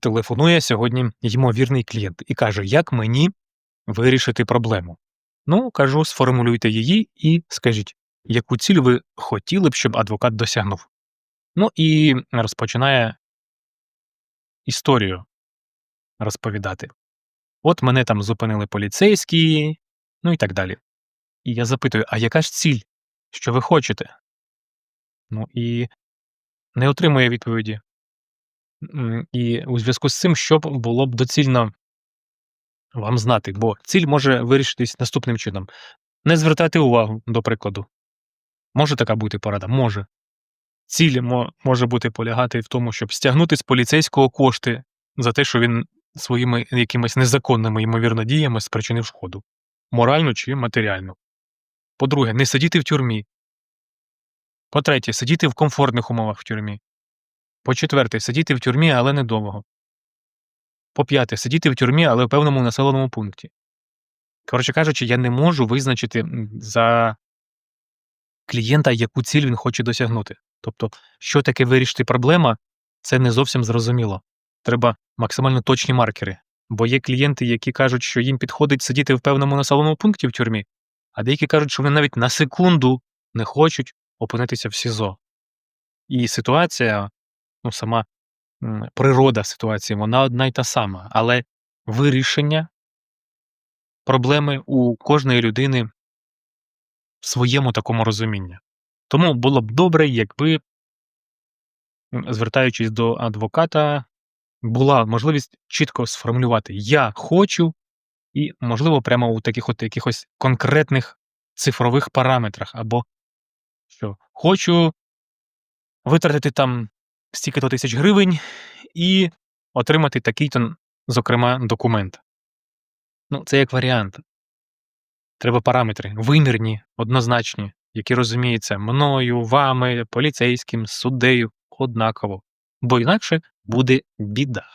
телефонує сьогодні ймовірний клієнт і каже, як мені вирішити проблему. Ну, кажу, сформулюйте її і скажіть, яку ціль ви хотіли б, щоб адвокат досягнув. Ну і розпочинає історію розповідати. От мене там зупинили поліцейські, ну і так далі. І я запитую: а яка ж ціль? Що ви хочете? Ну і не отримує відповіді. І у зв'язку з цим, що було б доцільно вам знати, бо ціль може вирішитись наступним чином: не звертати увагу, до прикладу. Може така бути порада? Може. Ціль мо- може бути полягати в тому, щоб стягнути з поліцейського кошти за те, що він своїми якимись незаконними, ймовірно, діями спричинив шкоду, моральну чи матеріальну. По-друге, не сидіти в тюрмі. По-третє, сидіти в комфортних умовах в тюрмі. По-четверте, сидіти в тюрмі, але недовго. По-п'яте, сидіти в тюрмі, але в певному населеному пункті. Коротше кажучи, я не можу визначити за клієнта, яку ціль він хоче досягнути. Тобто, що таке вирішити проблема, це не зовсім зрозуміло. Треба максимально точні маркери. Бо є клієнти, які кажуть, що їм підходить сидіти в певному населеному пункті в тюрмі, а деякі кажуть, що вони навіть на секунду не хочуть опинитися в СІЗО. І ситуація, ну сама природа ситуації, вона одна й та сама, але вирішення проблеми у кожної людини в своєму такому розумінні. Тому було б добре, якби, звертаючись до адвоката, була можливість чітко сформулювати Я хочу, і, можливо, прямо у таких от якихось конкретних цифрових параметрах, або що хочу витратити там стільки-то тисяч гривень і отримати такий-то, зокрема, документ. Ну, це як варіант. Треба параметри вимірні, однозначні, які розуміються мною, вами, поліцейським, суддею однаково, бо інакше буде біда.